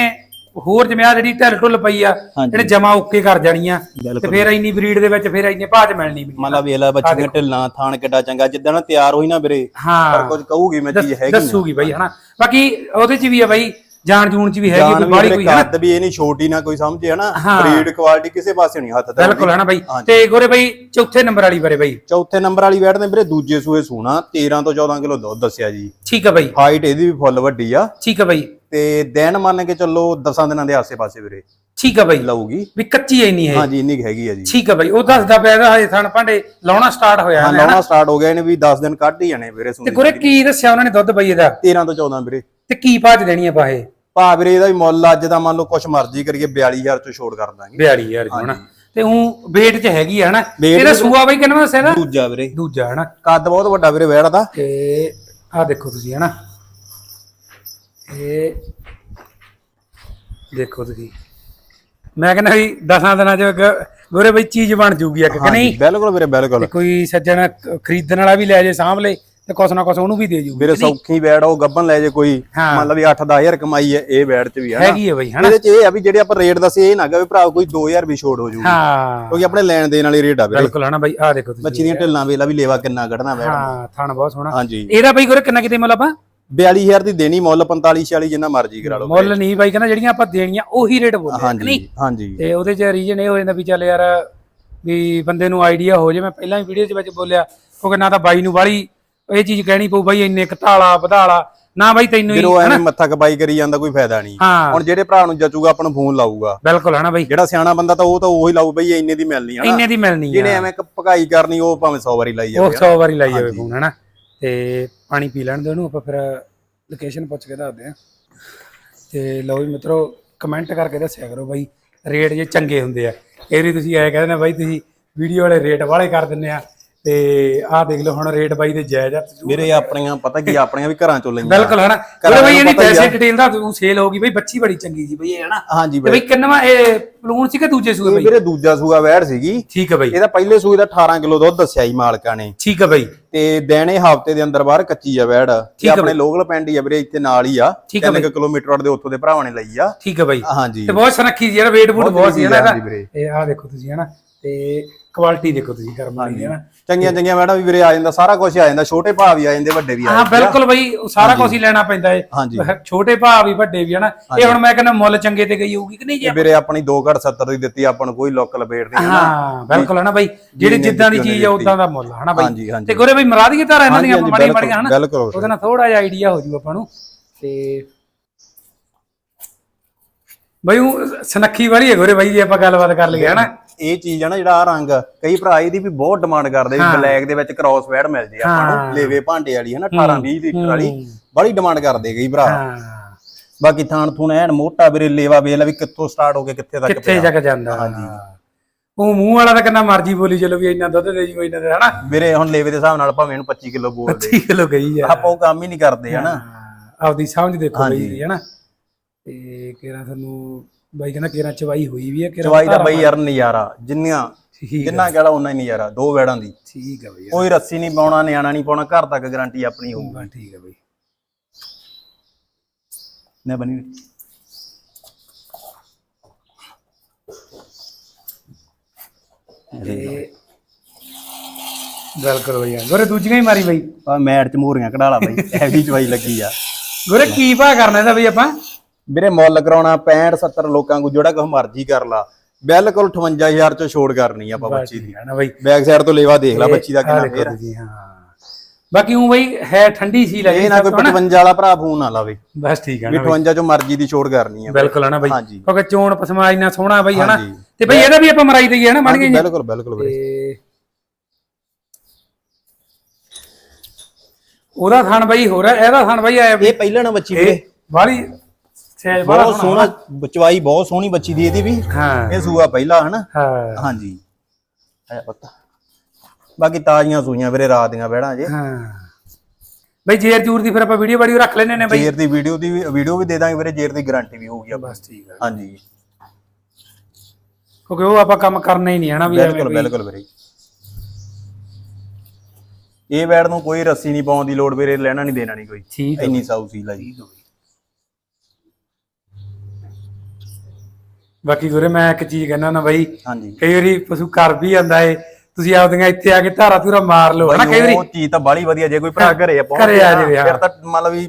ਹੋਰ ਜਿਵੇਂ ਆ ਜਿਹੜੀ ਢਿੱਲ ਢੁੱਲ ਪਈ ਆ। ਇਹਨੇ ਜਮਾ ਓਕੇ ਕਰ ਜਾਣੀਆਂ। ਤੇ ਫਿਰ ਇੰਨੀ ਬਰੀਡ ਦੇ ਵਿੱਚ ਫਿਰ ਇੰਨੇ ਭਾਜ ਮਿਲਣੀ ਵੀ ਮੰਨ ਲਾ ਵੇਲਾ ਬੱਚੀ ਦੀਆਂ ਢਿੱਲਾਂ ਥਾਣ ਕਿੱਡਾ ਚੰਗਾ ਜਿੱਦਾਂ ਨਾ ਤਿਆਰ ਹੋਈ ਨਾ ਵੀਰੇ। ਪਰ ਕੁਝ ਕਹੂਗੀ ਮੈਂ ਚੀਜ਼ ਹੈਗੀ। ਦੱਸੂਗੀ ਬਾਈ ਹਨਾ। ਬਾਕੀ ਉਹਦੇ ਚ ਵੀ ਆ ਬਾਈ ਜਾਣ ਜੂਣ ਚ ਵੀ ਹੈਗੀ ਕੋਈ ਬਾੜੀ ਕੋਈ ਹਨਾ ਕੱਦ ਵੀ ਇਹ ਨਹੀਂ ਛੋਟੀ ਨਾ ਕੋਈ ਸਮਝੇ ਹਨਾ? ਹਾਂ। ਬਰੀਡ ਕੁਆਲਿਟੀ ਕਿਸੇ ਪਾਸੇ ਨਹੀਂ ਹੱਥ ਦਾ ਬਿਲਕੁਲ ਹਨਾ ਬਾਈ? ਹਾਂਜੀ। ਤੇ ਗੋਰੇ ਬਾਈ ਚੌਥੇ ਨੰਬਰ ਵਾਲੀ ਬਾਰੇ ਬਾਈ। ਚੌਥੇ ਨੰਬਰ ਵਾਲੀ ਬੈਠ ਨੇ ਵੀਰੇ ਦੂਜੇ ਸੂਏ ਸੂਣਾ 13 ਤੋਂ 14 ਕਿਲੋ ਦੁੱਧ ਦੱਸਿਆ ਜੀ। ਠੀਕ ਆ ਬਾਈ। ਹਾਈਟ ਇਹਦੀ ਵੀ ਫੁੱਲ ਵੱਡੀ ਆ। ਠੀਕ ਆ ਬਾਈ। ਤੇ ਦਿਨ ਮੰਨ ਕੇ ਚੱਲੋ 10 ਦਿਨਾਂ ਦੇ ਆਸੇ-ਪਾਸੇ ਵੀਰੇ। ਠੀਕ ਆ ਬਾਈ। ਲਊਗੀ। ਵੀ ਕੱਚੀ ਇੰਨੀ ਹੈ ਹਾਂਜੀ ਇੰਨੀ ਹੈਗੀ ਆ ਜੀ। ਠੀਕ ਆ ਬਾਈ ਉਹ ਦੱਸਦਾ ਪਿਆ ਇਹਦਾ ਹਜੇ ਥਣ ਭਾਂਡੇ ਲਾਉਣਾ ਸਟਾਰਟ ਹੋਇਆ ਹਾਂ ਲਾਉਣਾ ਸਟਾਰਟ ਹੋ ਗਿਆ ਇਹਨੇ ਵੀ 10 ਦਿਨ ਕੱਢ ਹੀ ਜਾਣੇ ਵੀਰੇ ਤੇ ਸੂਣੀ ਗੁਰੇ ਕੀ ਦੱਸਿਆ ਉਹਨਾਂ ਨੇ ਦੁੱਧ ਬਾਈ ਇਹਦਾ? 13 ਤੋਂ 14 ਵੀਰੇ। ਤੇ ਕੀ ਭਾਜ ਦੇਣੀ ਆ ਪਾਹੇ ਭਾ ਵੀਰੇ ਇਹਦਾ ਵੀ ਮੁੱਲ ਅੱਜ ਦਾ ਮੰਨ ਲਓ ਕੁਛ ਮਰਜ਼ੀ ਕਰੀਏ 42000 ਚ ਛੋੜ ਕਰ ਦਾਂਗੇ। 42000 ਦੀ ਹਨਾ? ਤੇ ਉਹ weight ਚ ਹੈਗੀ ਆ ਹਨਾ? ਇਹਦਾ ਸੂਆ ਬਾਈ ਕਿੰਨਾ ਦੱਸਿਆ ਦੂਜਾ ਵੀਰੇ। ਦੂਜਾ ਹਨਾ? ਕੱਦ ਬਹੁਤ ਵੱਡਾ ਵੀਰੇ ਵੈੜ ਦਾ। ਤੇ ਆਹ ਦੇਖੋ ਤੁਸੀਂ ਹਨਾ? ਇਹ ਦੇਖੋ ਤੁਸੀਂ। ਮੈਂ ਕਹਿੰਦਾ ਵੀ 10 ਦਿਨਾਂ ਚ ਗੋਰੇ ਬਈ ਚੀਜ਼ ਬਣ ਜੂਗੀ ਇੱਕ ਕਿ ਨਹੀਂ? ਬਿਲਕੁਲ ਵੀਰੇ ਬਿਲਕੁਲ। ਕੋਈ ਸੱਜਣ ਖਰੀਦਣ ਵਾਲਾ ਵੀ ਲੈ ਜੇ ਲੇ। ਤੇ ਕੁਛ ਨਾ ਕੁਛ ਉਹਨੂੰ ਵੀ ਦੇ ਜੂਗੀ। ਵੀਰੇ ਸੌਖੀ ਆ, ਉਹ ਗੱਬਨ ਲੈ ਜੇ ਕੋਈ ਹਾਂ। ਮੰਨ ਲਾ ਵੀ 8-10000 ਕਮਾਈ ਹੈ ਇਹ ਵੈੜ ਚ ਵੀ ਹੈ ਨਾ। ਹੈਗੀ ਹੈ ਬਈ ਹਨਾ ਇਹਦੇ ਚ ਇਹ ਆ ਵੀ ਜਿਹੜੇ ਆਪਾਂ ਰੇਟ ਦੱਸੇ ਇਹ ਨਾ ਗਾ ਵੀ ਭਰਾ ਕੋਈ 2000 ਵੀ ਛੋੜ ਹੋ ਜੂਗੀ। ਹਾਂ। ਕਿਉਂਕਿ ਆਪਣੇ ਲੈਣ ਦੇਣ ਵਾਲੀ ਰੇਟ ਆ ਵੀਰੇ। ਬਿਲਕੁਲ ਹਨਾ ਬਈ। ਆਹ ਦੇਖੋ ਤੁਸੀਂ। ਬੱਚੀ ਦੀਆਂ ਢਿੱਲਾਂ ਵੇਲਾ ਵੀ ਲੇਵਾ ਕਿੰਨਾ ਕੱਢਣਾ ਵੈੜ ਹਾਂ ਥਣ ਬਹੁਤ ਸੋਹਣਾ। ਹਾਂਜੀ। ਇਹਦਾ ਬਈ ਗੋਰੇ ਕਿੰਨਾ ਕਿਤੇ ਮੁੱਲ ਆਪਾਂ? 42000 ਦੀ ਦੇਣੀ ਮੁੱਲ 45 46 ਜਿੰਨਾ ਮਰਜ਼ੀ ਕਰਾ ਲਓ। ਮੁੱਲ ਨਹੀਂ ਬਾਈ ਕਹਿੰਦਾ ਜਿਹੜੀਆਂ ਆਪਾਂ ਦੇਣੀਆਂ ਉਹੀ ਰੇਟ ਬੋਲੇ ਕਿ ਨਹੀਂ? ਹਾਂਜੀ। ਤੇ ਉਹਦੇ ਚ ਰੀਜਨ ਇਹ ਹੋ ਜਾਂਦਾ ਵੀ ਚੱਲ ਯਾਰ ਵੀ ਬੰਦੇ ਨੂੰ ਆਈਡੀਆ ਹੋ ਜੇ। ਮੈਂ ਪਹਿਲਾਂ ਵੀ ਵੀਡੀਓ ਦੇ ਵਿੱਚ ਬੋਲਿਆ ਕਿਉਂਕਿ ਨਾ ਤਾਂ ਬਾਈ ਨੂੰ ਬਾਲੀ ਇਹ ਚੀਜ਼ ਕਹਿਣੀ ਪਊ ਬਾਈ ਇੰਨੇ ਘਟਾਲਾ ਵਧਾਲਾ। ਨਾ ਬਾਈ ਤੈਨੂੰ ਹੀ ਉਹ ਐਵੇਂ ਮੱਥਾ ਕਪਾਈ ਕਰੀ ਜਾਂਦਾ ਕੋਈ ਫਾਇਦਾ ਨਹੀਂ। ਹਾਂ। ਹੁਣ ਜਿਹੜੇ ਭਰਾ ਨੂੰ ਜਚੂਗਾ ਆਪਾਂ ਨੂੰ ਫੋਨ ਲਾਊਗਾ। ਬਿਲਕੁਲ ਹਨਾ ਬਾਈ? ਜਿਹੜਾ ਸਿਆਣਾ ਬੰਦਾ ਤਾਂ ਉਹ ਤਾਂ ਉਹੀ ਲਾਊ ਬਈ ਇੰਨੇ ਦੀ ਮਿਲਣੀ ਹਨਾ? ਇੰਨੇ ਦੀ ਮਿਲਣੀ ਆ। ਜਿਹਨੇ ਐਵੇਂ ਭਕਾਈ ਕਰਨੀ ਉਹ ਭਾਵੇਂ 100 ਵਾਰੀ ਲਾਈ ਉਹ ਜਾਵੇ 100 ਵਾਰੀ ਲਾਈ ਜਾਵੇ ਫੋਨ ਹਨਾ? ਤੇ ਪਾਣੀ ਪੀ ਲੈਣ ਦੇ ਉਹਨੂੰ ਆਪਾਂ ਫਿਰ ਲੋਕੇਸ਼ਨ ਪੁੱਛ ਕੇ ਦੱਸਦੇ ਆ ਤੇ ਲਓ ਵੀ ਮਿੱਤਰੋ ਕਮੈਂਟ ਕਰਕੇ ਦੱਸਿਆ ਕਰੋ ਬਾਈ ਰੇਟ ਜੇ ਚੰਗੇ ਹੁੰਦੇ ਆ। ਇਹ ਵੀ ਤੁਸੀਂ ਐ ਕਹਿੰਦੇ ਨੇ ਬਾਈ ਤੁਸੀਂ ਵੀਡੀਓ ਵਾਲੇ ਰੇਟ ਵਾਲੇ ਕਰ ਦਿੰਦੇ ਆ। ਤੇ ਆਹ ਦੇਖ ਲਓ ਹੁਣ ਰੇਟ ਬਾਈ ਦੇ ਜਾਇਜ਼ ਆ ਮੇਰੇ ਆਪਣੀਆਂ ਪਤਾ ਕੀ ਆਪਣੀਆਂ ਵੀ ਘਰਾਂ ਚੋਂ ਲਈਆਂ ਬਿਲਕੁਲ ਹਨਾ? ਉਹ ਬਈ ਇਹਦੀ। ਪੈਸੇ ਡਿਟੇਲ ਦਾ ਤੂੰ ਸੇਲ ਹੋ ਗਈ। ਬਈ ਬੱਚੀ ਬੜੀ ਚੰਗੀ ਸੀ ਬਈ ਇਹ ਹਨਾ? ਹਾਂਜੀ ਬਈ ਬਈ। ਕਿੰਨਵਾ ਇਹ ਪਲੂਨ ਸੀ ਕਿ ਦੂਜੇ ਸੂਏ ਇਹ ਬਈ? ਵੀਰੇ ਦੂਜਾ ਸੂਆ ਵੈੜ ਸੀਗੀ। ਠੀਕ ਹੈ ਬਈ। ਇਹਦਾ ਪਹਿਲੇ ਸੂਏ ਦਾ 18 ਕਿਲੋ ਦੁੱਧ ਦੱਸਿਆ ਸੀ ਮਾਲਕਾਂ ਨੇ। ਠੀਕ ਹੈ ਬਈ। ਤੇ ਦੇਣੇ ਹਫ਼ਤੇ ਦੇ ਅੰਦਰ ਬਾਹਰ ਕੱਚੀ ਆ ਵੈੜ। ਤੇ ਆਪਣੇ ਲੋਕਲ ਪਿੰਡ ਹੀ ਆ ਵੀਰੇ ਇੱਥੇ ਨਾਲ ਹੀ ਆ। ਠੀਕ ਆ 3 ਕਿਲੋਮੀਟਰ ਦੇ ਉੱਥੋਂ ਦੇ ਭਰਾਵਾਂ ਨੇ ਲਈ ਆ। ਠੀਕ ਹੈ ਬਈ। ਹਾਂਜੀ। ਤੇ ਬਹੁਤ ਸਨੱਖੀ ਸੀ ਯਾਰ weight ਬੂਟ ਬਹੁਤ ਸੀ ਇਹਦਾ? ਇਹ ਆਹ ਦੇਖੋ ਤੁਸੀਂ ਹਨਾ? ਤੇ ਕੁਆਲਿਟੀ ਦੇਖੋ ਤੁਸੀਂ ਕਰਮ ਵਾਲੀ ਹਨਾ ਚੰਗੀਆਂ ਚੰਗੀਆਂ ਵੈੜਾਂ ਵੀ ਵੀਰੇ ਆ ਜਾਂਦਾ ਸਾਰਾ ਕੁਝ ਆ ਜਾਂਦਾ ਛੋਟੇ ਭਾਅ ਵੀ ਆ ਜਾਂਦੇ ਵੱਡੇ ਵੀ ਆ ਹਾਂ ਬਿਲਕੁਲ ਬਈ ਸਾਰਾ ਕੁਝ ਹੀ ਲੈਣਾ ਪੈਂਦਾ ਏ। ਹਾਂਜੀ। ਛੋਟੇ ਭਾ ਵੀ ਵੱਡੇ ਵੀ ਹਨਾ ਇਹ ਹੁਣ ਮੈਂ ਕਹਿੰਦਾ ਮੁੱਲ ਚੰਗੇ ਤੇ ਗਈ ਹੋਊਗੀ ਕਿ ਨਹੀਂ ਜੀ ਵੀਰੇ ਆਪਣੀ 2 ਘੜ 70 ਦੀ ਦਿੱਤੀ ਆਪਾਂ ਨੂੰ ਕੋਈ ਲੋਕ ਲਪੇਟ ਨਹੀਂ ਹਾਂ ਬਿਲਕੁਲ ਹਨਾ ਬਈ? ਜਿਹੜੀ ਜਿੱਦਾਂ ਦੀ ਚੀਜ਼ ਆ ਉਦਾਂ ਦਾ ਮੁੱਲ ਹਨਾ ਬਈ? ਹਾਂਜੀ ਤੇ ਗੋਰੇ ਬਈ ਮਰਾ ਦਈਏ ਧਾਰਾ ਇਹਨਾਂ ਦੀਆਂ ਹਾਂਜੀ, ਮਾੜੀ ਬਿਲਕੁਲ, ਮਾੜੀਆਂ ਹਨਾ ਬਿਲਕੁਲ ਉਹਦੇ ਨਾਲ ਥੋੜਾ ਜਿਹਾ ਆਈਡੀਆ ਹੋ ਜੂ ਆਪਾਂ ਨੂੰ। ਤੇ ਬਈ ਸਨੱਖੀ ਵਾਲੀ ਹੈ ਗੋਰੇ ਬਾਈ ਜੇ ਆਪਾਂ ਗੱਲਬਾਤ ਕਰ ਲਈਏ ਹਨਾ ਇਹ ਚੀਜ਼ ਆ ਨਾ ਜਿਹੜਾ ਆ ਰੰਗ ਕਈ ਭਰਾ ਇਹਦੀ ਵੀ ਬਹੁਤ ਡਿਮਾਂਡ ਕਰਦੇ ਵੀ ਬਲੈਕ ਦੇ ਵਿੱਚ ਕ੍ਰਾਸ ਵੈੜ ਮਿਲ ਜੇ। ਆਪਾਂ ਨੂੰ ਲੇਵੇ ਭਾਂਡੇ ਵਾਲੀ ਹਨਾ 18 20 ਲੀਟਰ ਵਾਲੀ ਬੜੀ ਡਿਮਾਂਡ ਕਰਦੇ ਕਈ ਭਰਾ। ਹਾਂ। ਬਾਕੀ ਥਾਣ ਥੂਣ ਐਨ ਮੋਟਾ ਵੀਰੇ ਲੇਵਾ ਵੇਲਾ ਵੀ ਕਿੱਥੋਂ ਸਟਾਰਟ ਹੋ ਕੇ ਕਿੱਥੇ ਤੱਕ ਕਿੱਥੇ ਜਾ ਕੇ ਜਾਂਦਾ ਉਹ ਮੂੰਹ ਵਾਲਾ ਤਾਂ ਕਿੰਨਾ ਮਰਜ਼ੀ ਬੋਲੀ ਚਲੋ ਵੀ ਇੰਨਾ ਦੁੱਧ ਦੇ ਜੀ ਕੋਈ ਇੰਨਾ ਦੇ ਹਨਾ? ਵੀਰੇ ਹੁਣ ਲੇਵੇ ਦੇ ਹਿਸਾਬ ਨਾਲ ਭਾਵੇਂ ਇਹਨੂੰ 25 ਕਿਲੋ ਬੋਲਦੇ 25 ਕਿਲੋ ਗਈ ਆ। ਆਪਾਂ ਉਹ ਕੰਮ ਹੀ ਨਹੀਂ ਕਰਦੇ ਹਨਾ। ਹਾਂ, ਆਪਦੀ ਸਮਝ ਦੇਖੋ ਬਈ ਹਾਂਜੀ। ਹਨਾ। ਤੇ ਕਿਹੜਾ ਤੁਹਾਨੂੰ ਬਾਈ ਕਹਿੰਦਾ ਕਿਹੜਾ ਚਵਾਈ ਹੋਈ ਵੀ ਆ ਕਿਹੜਾ ਚਵਾਈ ਦਾ ਬਈ ਯਾਰ ਨਜ਼ਾਰਾ ਜਿੰਨੀਆਂ ਜਿੰਨਾ ਕਹਿਲਾ ਉਹਨਾਂ ਹੀ ਨਜ਼ਾਰਾ ਦੋ ਵੈੜਾਂ ਦੀ। ਠੀਕ ਆ ਬਈ ਕੋਈ ਰੱਸੀ ਨਹੀਂ ਪਾਉਣਾ ਨਿਆਣਾ ਨਹੀਂ ਪਾਉਣਾ ਘਰ ਤੱਕ ਗਾਰੰਟੀ ਆਪਣੀ ਹੋਊ ਬਸ ਠੀਕ ਆ ਬਈ। ਨੇ ਬਣੀ। ਤੇ ਬਿਲਕੁਲ ਬਈ ਗੋਰੇ ਦੂਜੀਆਂ ਹੀ ਮਾਰੀ ਬਈ। ਆ ਮੈਟ ਚ ਮੂਰੀਆਂ ਕਢਾ ਲਾ ਬਾਈ ਐਡੀ ਚਵਾਈ ਲੱਗੀ ਆ। ਗੋਰੇ ਕੀ ਭਾ ਕਰਨਾ ਇਹਦਾ ਬਈ ਆਪਾਂ? ਵੀਰੇ ਮੁੱਲ ਕਰਾਉਣਾ 65 70 ਲੋਕਾਂ ਕੋ ਜਿਹੜਾ ਕੁਝ ਮਰਜ਼ੀ ਕਰ ਲਾ। ਬਿਲਕੁਲ 58000 ਚ ਛੋੜ ਕਰਨੀ ਆਪਾਂ ਬੱਚੀ ਦੀ। ਆ ਨਾ ਬਈ? ਬੈਕ ਸਾਈਡ ਤੋਂ ਲੇਵਾ ਦੇਖ ਲੈ ਬੱਚੀ ਦਾ ਕਿੰਨਾ ਫੇਰ। ਹਾਂ। ਬਾਕੀ ਉਹ ਬਈ ਹੈ ਠੰਡੀ ਸੀ ਲੱਗੀ ਇਹ ਨਾ ਕੋਈ 55 ਵਾਲਾ ਭਰਾ ਫੋਨ ਨਾ ਲਾਵੇ। ਬਸ ਠੀਕ ਵੀ ਨਾ 58 ਚੋਂ ਮਰਜ਼ੀ ਦੀ ਛੋੜ ਕਰਨੀ ਆ ਬਿਲਕੁਲ ਹਨਾ ਬਈ। ਹਾਂਜੀ। ਕਿਉਂਕਿ ਚੋਣ ਪਸਮਾਜ ਨਾ ਸੋਹਣਾ ਬਈ ਹਨਾ ਹਾਂਜੀ। ਤੇ ਬਈ ਇਹਦਾ ਵੀ ਆਪਾਂ ਮਰਾਈ ਦਈਏ ਹਨਾ ਬਣ ਗਈ ਜੀ ਬਿਲਕੁਲ ਬਿਲਕੁਲ ਵੀਰੇ। ਉਹਦਾ ਥਣ ਬਈ ਹੋ ਰਿਹਾ ਇਹਦਾ ਥਣ ਬਈ ਆਇਆ ਇਹ ਪਹਿਲਾਂ ਨਾ ਬੱਚੀ ਵੀਰੇ। ਵਾਲੀ ਬਹੁਤ ਸੋਹਣਾ ਬਚਵਾਈ ਬਹੁਤ ਸੋਹਣੀ ਬੱਚੀ ਦੀ ਇਹਦੀ ਵੀ। ਹਾਂ। ਇਹ ਸੂਆ ਪਹਿਲਾ ਹਨਾ। ਹਾਂ। ਹਾਂਜੀ। ਆਇਆ ਪਤਾ। ਬਾਕੀ ਤਾਜ਼ੀਆਂ ਸੂਈਆਂ ਵੀਰੇ ਰਾਤ ਦੀਆਂ ਬਹਿੜਾਂ ਜੇ। ਹਾਂ। ਬਈ ਜੇਰ ਜੂਰ ਦੀ ਫਿਰ ਆਪਾਂ ਵੀਡੀਓ ਬੜੀ ਰੱਖ ਲੈਨੇ ਨੇ ਬਈ। ਜੇਰ ਦੀ ਵੀਡੀਓ ਦੀ ਵੀਡੀਓ ਵੀ ਦੇ ਦਾਂਗੇ ਵੀਰੇ ਜੇਰ ਦੀ ਗਾਰੰਟੀ ਵੀ ਹੋਊਗੀ ਬਸ ਠੀਕ ਆ। ਹਾਂਜੀ। ਕਿਉਂਕਿ ਉਹ ਆਪਾਂ ਕੰਮ ਕਰਨਾ ਹੀ ਨਹੀਂ ਹਨਾ ਵੀ ਐਵੇਂ ਬਿਲਕੁਲ ਬਿਲਕੁਲ ਵੀਰੇ। ਇਹ ਬੈੜ ਨੂੰ ਕੋਈ ਰੱਸੀ ਨਹੀਂ ਪਾਉਣ ਦੀ ਲੋੜ ਵੀਰੇ ਲੈਣਾ ਨਹੀਂ ਦੇਣਾ ਨਹੀਂ ਕੋਈ। ਠੀਕ ਇੰਨੀ ਸਾਊ ਸੀ ਲਾਈ। ਬਾਕੀ ਗੁਰੇ ਮੈਂ ਇੱਕ ਚੀਜ਼ ਕਹਿਣਾ ਨਾ ਬਈ ਹਾਂਜੀ। ਕਈ ਵਾਰੀ ਪਸ਼ੂ ਕਰ ਵੀ ਜਾਂਦਾ ਏ ਤੁਸੀਂ ਆਪਦੀਆਂ ਇੱਥੇ ਆ ਕੇ ਧਾਰਾ ਧੂਰਾ ਮਾਰ ਲਓ ਹਨਾ ਕਈ ਵਾਰੀ? ਉਹ ਚੀਜ਼ ਤਾਂ ਬਾਲੀ ਵਧੀਆ ਜੇ ਕੋਈ ਭਰਾ ਘਰੇ ਪਹੁੰਚ ਘਰੇ ਆ ਜਾਵੇ, ਹਾਂ। ਫਿਰ ਤਾਂ ਮਤਲਬ ਵੀ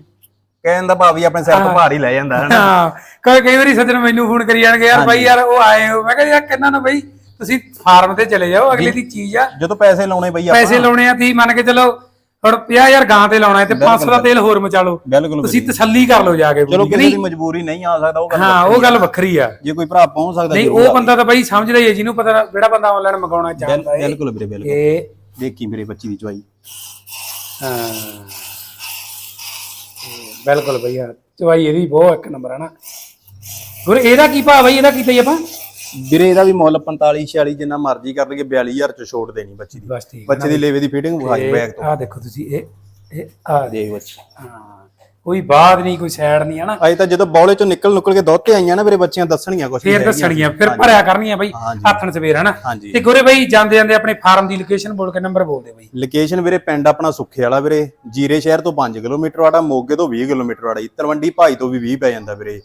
ਕਹਿਣ ਦਾ ਭਾਵ ਵੀ ਆਪਣੇ ਸਿਰ ਤੋਂ ਭਾਰ ਹੀ ਲੈ ਜਾਂਦਾ ਹੈ ਨਾ ਹਾਂ ਕਈ ਕਈ ਵਾਰੀ ਸੱਜਣ ਮੈਨੂੰ ਫੋਨ ਕਰੀ ਜਾਣਗੇ ਯਾਰ ਬਾਈ ਯਾਰ ਉਹ ਆਏ ਹੋ ਮੈਂ ਕਿਹਾ ਯਾਰ ਕਿੰਨਾ ਨਾ ਬਈ ਤੁਸੀਂ ਫਾਰਮ ਤੇ ਚਲੇ ਜਾਓ ਅਗਲੇ ਦੀ ਚੀਜ਼ ਆ। ਜਦੋਂ ਪੈਸੇ ਲਾਉਣੇ ਬਈ ਆਪਾਂ। ਪੈਸੇ ਲਾਉਣੇ ਆ ਤੁਸੀਂ ਮੰਨ ਕੇ ਚਲੋ ਹੁਣ 50000 ਗਾਂ ਤੇ ਲਾਉਣਾ ਹੈ ਤੇ 500 ਦਾ ਤੇਲ ਹੋਰ ਮਚਾ ਲਓ। ਬਿਲਕੁਲ ਤੁਸੀਂ। ਤਸੱਲੀ ਕਰ ਲਓ ਜਾ ਕੇ ਚਲੋ ਪੂਰੀ, ਕਿਸੇ? ਦੀ ਮਜਬੂਰੀ ਨਹੀਂ ਆ ਸਕਦਾ ਉਹ ਗੱਲ ਹਾਂ ਉਹ ਗੱਲ ਵੱਖਰੀ ਆ। ਜੇ ਕੋਈ ਭਰਾ ਪਹੁੰਚ ਸਕਦਾ ਨਹੀਂ ਉਹ ਬੰਦਾ ਤਾਂ ਬਾਈ ਸਮਝਦਾ ਹੀ ਹੈ ਜਿਹਨੂੰ ਪਤਾ ਜਿਹੜਾ ਬੰਦਾ ਆਨਲਾਈਨ ਮੰਗਾਉਣਾ ਚਾਹੁੰਦਾ ਹੈ। ਬਿਲਕੁਲ ਵੀਰੇ ਬਿਲਕੁਲ। ਇਹ ਦੇਖੀ ਮੇਰੇ ਬੱਚੀ ਦੀ ਚਵਾਈ ਹਾਂ। ਬਿਲਕੁਲ ਭਈਆ ਚਵਾਈ ਇਹਦੀ ਬਹੁਤ ਇੱਕ ਨੰਬਰ ਹੈ ਨਾ। ਗੁਰ ਇਹਦਾ ਕੀ ਭਾਅ ਬਈ ਇਹਦਾ ਕੀਤਾ ਜੀ ਆਪਾਂ? ਵੀਰੇ ਇਹਦਾ ਵੀ ਮੁੱਲ 45 46 ਜਿੰਨਾ ਮਰਜ਼ੀ ਕਰ ਲਈਏ 42000 ਚ ਛੋੜ ਦੇਣੀ ਬੱਚੀ ਦੀ। ਬਸ ਠੀਕ। ਬੱਚੇ ਦੀ ਲੇਵੇ ਦੀ ਫੀਟਿੰਗ ਵਿਖਾਈ ਬੈਗ ਤੋਂ। ਆ ਦੇਖੋ ਤੁਸੀਂ ਇਹ ਇਹ ਆ ਦੇਖ ਬੱਚੀ। ਹਾਂ ਕੋਈ ਬਾਤ ਨਹੀਂ ਕੋਈ ਸਾਈਡ ਨਹੀਂ ਹੈ ਨਾ ਅਜੇ ਤਾਂ ਜਦੋਂ ਬੌਲੇ ਚੋਂ ਨਿਕਲ ਨਿਕਲ ਕੇ ਦੁੱਧ ਤੇ ਆਈਆਂ ਨਾ ਵੀਰੇ ਬੱਚੀਆਂ ਦੱਸਣੀਆਂ ਕੁਝ ਫੇਰ ਦੱਸਣੀਆਂ ਫਿਰ ਭਰਿਆ ਕਰਨੀਆਂ ਬਈ। ਹੱਥਣ ਸਵੇਰ ਹਨਾ? ਤੇ ਗੁਰੇ ਬਈ ਜਾਂਦੇ ਜਾਂਦੇ ਆਪਣੇ ਫਾਰਮ ਦੀ ਲੋਕੇਸ਼ਨ ਬੋਲ ਕੇ ਨੰਬਰ ਬੋਲ ਦੇ ਬਈ। ਲੋਕੇਸ਼ਨ ਵੀਰੇ ਪਿੰਡ ਆਪਣਾ ਸੁੱਖੇ ਵਾਲਾ ਵੀਰੇ। ਜੀਰੇ ਸ਼ਹਿਰ ਤੋਂ 5 ਕਿਲੋਮੀਟਰ ਵਾੜਾ ਮੋਗੇ ਤੋਂ 20 ਕਿਲੋਮੀਟਰ ਵਾੜਾ। ਜੀ ਤਲਵੰਡੀ ਭਾਈ ਤੋਂ ਵੀ 20 ਪੈ ਜਾਂਦਾ ਵੀਰੇ।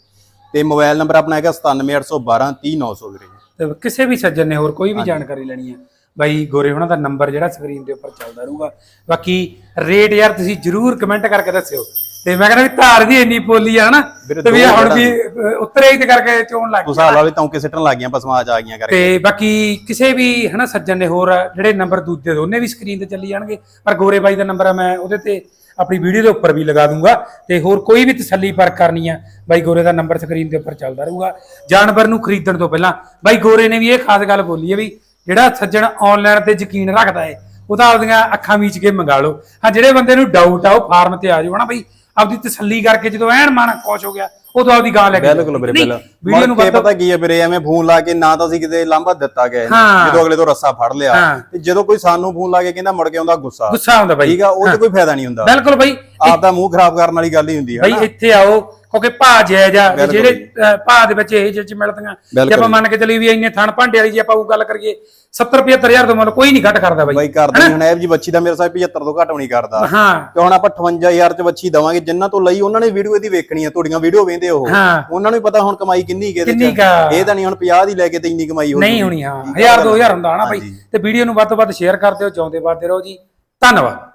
ਤੇ ਮੋਬਾਈਲ ਨੰਬਰ ਆਪਣਾ ਹੈਗਾ 97812 30900 ਵੀਰੇ। ਤੇ ਕਿਸੇ ਵੀ ਸੱਜਣ ਨੇ ਹੋਰ ਕੋਈ ਵੀ ਜਾਣਕਾਰੀ ਲੈਣੀ ਹੈ ਬਾਈ ਗੋਰੇ ਹੋਣਾ ਦਾ ਨੰਬਰ ਜਿਹੜਾ ਸਕਰੀਨ ਦੇ ਉੱਪਰ ਚੱਲਦਾ ਰਹੂਗਾ। ਬਾਕੀ ਰੇਟ ਯਾਰ ਤੁਸੀਂ ਜਰੂਰ ਕਮੈਂਟ ਕਰਕੇ ਦੱਸਿਓ। ਤੇ ਮੈਂ ਕਹਿੰਦਾ ਵੀ ਧਾਰ ਦੀ ਇੰਨੀ ਪੋਲੀ ਆ ਹਨਾ ਤੇ ਵੀ ਹੁਣ ਵੀ ਉਤਰੇ ਹੀ ਤੇ ਕਰਕੇ ਚੋਣ ਲੱਗ ਗਈ। ਤੁਸਾਲ ਵਾਲੇ ਤੌਂਕੇ ਸਿੱਟਣ ਲੱਗ ਗਈਆਂ ਪਸਮਾਜ ਆ ਗਈਆਂ ਕਰਕੇ। ਤੇ ਬਾਕੀ ਕਿਸੇ ਵੀ ਹਨਾ ਸੱਜਣ ਨੇ ਹੋਰ ਜਿਹੜੇ ਨੰਬਰ ਦੂਜੇ ਦੋਨੇ ਵੀ ਸਕਰੀਨ ਤੇ ਚੱਲੀ ਜਾਣਗੇ। ਪਰ ਗੋਰੇ ਬਾਈ ਦਾ ਨੰਬਰ ਆ ਮੈਂ ਉਹਦੇ ਤੇ ਆਪਣੀ ਵੀਡੀਓ ਦੇ ਉੱਪਰ ਵੀ ਲਗਾ ਦੂੰਗਾ ਤੇ ਹੋਰ ਕੋਈ ਵੀ ਤਸੱਲੀ ਪਰ ਕਰਨੀ ਆ, ਬਾਈ ਗੋਰੇ ਦਾ ਨੰਬਰ ਸਕਰੀਨ ਦੇ ਉੱਪਰ ਚੱਲਦਾ ਰਹੂਗਾ। ਜਾਨਵਰ ਨੂੰ ਖਰੀਦਣ ਤੋਂ ਪਹਿਲਾਂ, ਬਾਈ ਗੋਰੇ ਨੇ ਵੀ ਇਹ ਖਾਸ ਗੱਲ ਬੋਲੀ ਹੈ ਵੀ ਜਿਹੜਾ ਸੱਜਣ ਆਨਲਾਈਨ ਤੇ ਯਕੀਨ ਰੱਖਦਾ ਹੈ ਉਹ ਤਾਂ ਆਪਦੀਆਂ ਅੱਖਾਂ ਮੀਚ ਕੇ ਮੰਗਾ ਲਓ। ਹਾਂ, ਜਿਹੜੇ ਬੰਦੇ ਨੂੰ ਡਾਊਟ ਆ, ਉਹ ਫਾਰਮ ਤੇ ਆ ਜਾਓ। ਹਨਾ ਬਈ? ਆਪਦੀ ਤਸੱਲੀ ਕਰਕੇ ਜਦੋਂ ਐਨ ਮਨ ਖੁਸ਼ ਹੋ ਗਿਆ ਉਦੋਂ ਆਪਦੀ ਗਾਂ ਲੈ ਕੇ ਬਿਲਕੁਲ ਵੀਰੇ ਬਿਲਕੁਲ। ਵੀਡੀਓ ਨੂੰ ਤੋਂ- ਪਤਾ ਕੀ ਹੈ ਵੀਰੇ ਐਵੇਂ ਫੋਨ ਲਾ ਕੇ ਨਾ ਤਾਂ ਅਸੀਂ ਕਿਤੇ ਲਾਂਭਾ ਦਿੱਤਾ ਗਿਆ। ਜਦੋਂ ਅਗਲੇ ਤੋਂ ਰੱਸਾ ਫੜ ਲਿਆ। ਤੇ ਜਦੋਂ ਕੋਈ ਸਾਨੂੰ ਫੋਨ ਲਾ ਕੇ ਕਹਿੰਦਾ ਮੁੜ ਕੇ ਆਉਂਦਾ ਗੁੱਸਾ। ਗੁੱਸਾ ਆਉਂਦਾ ਬਾਈ। ਠੀਕ ਆ ਉਹ ਤੇ ਕੋਈ ਫਾਇਦਾ ਨਹੀਂ ਹੁੰਦਾ। ਬਿਲਕੁਲ ਬਾਈ। ਆਪ ਦਾ ਮੂੰਹ ਖਰਾਬ ਕਰਨ ਵਾਲੀ ਗੱਲ ਹੀ ਹੁੰਦੀ ਹੈ ਬਈ ਇੱਥੇ ਆਓ ਕਿਉਂਕਿ ਭਾਅ ਜਾਇਜ਼ ਆ ਵੀ ਬਿਲਕੁਲ ਜਿਹੜੇ ਅ, ਭਾਅ ਦੇ ਵਿੱਚ ਇਹ ਜਿਹੇ ਮਿਲਦੀਆਂ ਜੇ ਬਿਲਕੁਲ ਆਪਾਂ ਮੰਨ ਕੇ ਚੱਲੀ ਵੀ ਇੰਨੇ ਥਣ ਭਾਂਡੇ ਵਾਲੀ ਜੇ ਆਪਾਂ ਉਹ ਗੱਲ ਕਰੀਏ 70 75000 ਤੋਂ ਮੁੱਲ ਕੋਈ ਨਹੀਂ ਘੱਟ ਕਰਦਾ ਬਾਈ। ਬਾਈ ਕਰਦੇ ਹੁਣ ਇਹ ਜੀ ਬੱਚੀ ਦਾ ਮੇਰੇ ਸਾਹਿਬ 75 ਤੋਂ ਘੱਟ ਵੀ ਨਹੀਂ ਕਰਦਾ। ਹਾਂ। ਤੇ ਹੁਣ ਆਪਾਂ 58000 ਚ ਬੱਚੀ ਦਵਾਂਗੇ ਜਿੰਨਾਂ ਤੋਂ ਲਈ ਉਹਨਾਂ ਨੇ ਵੀਡੀਓ ਇਹਦੀ ਵੇਖਣੀ ਆ ਤੁਹਾਡੀਆਂ ਵੀਡੀਓ ਵੇਂਦੇ ਉਹ। ਹਾਂ। ਉਹਨਾਂ ਨੂੰ ਵੀ ਪਤਾ ਹੁਣ ਕਮਾਈ ਕਿੰਨੀ ਕਿਹਦੇ ਕਿੰਨੀ ਕਾ ਇਹ ਤਾਂ ਨਹੀਂ ਹੁਣ 50 ਦੀ ਲੈ ਕੇ ਤੇ ਇੰਨੀ ਕਮਾਈ ਹੋ ਨਹੀਂ ਹੋਣੀ ਹਾਂ। 1000 2000 ਹੁੰਦਾ ਹਨਾ ਬਾਈ। ਹਾਂਜੀ। ਤੇ ਵੀਡੀਓ ਨੂੰ ਵੱਧ ਤੋਂ ਵੱਧ ਸ਼ੇਅਰ ਕਰ ਦਿਓ ਚਾਹੁੰਦੇ ਵੱਧਦੇ ਰਹੋ ਜੀ। ਧੰਨਵਾਦ।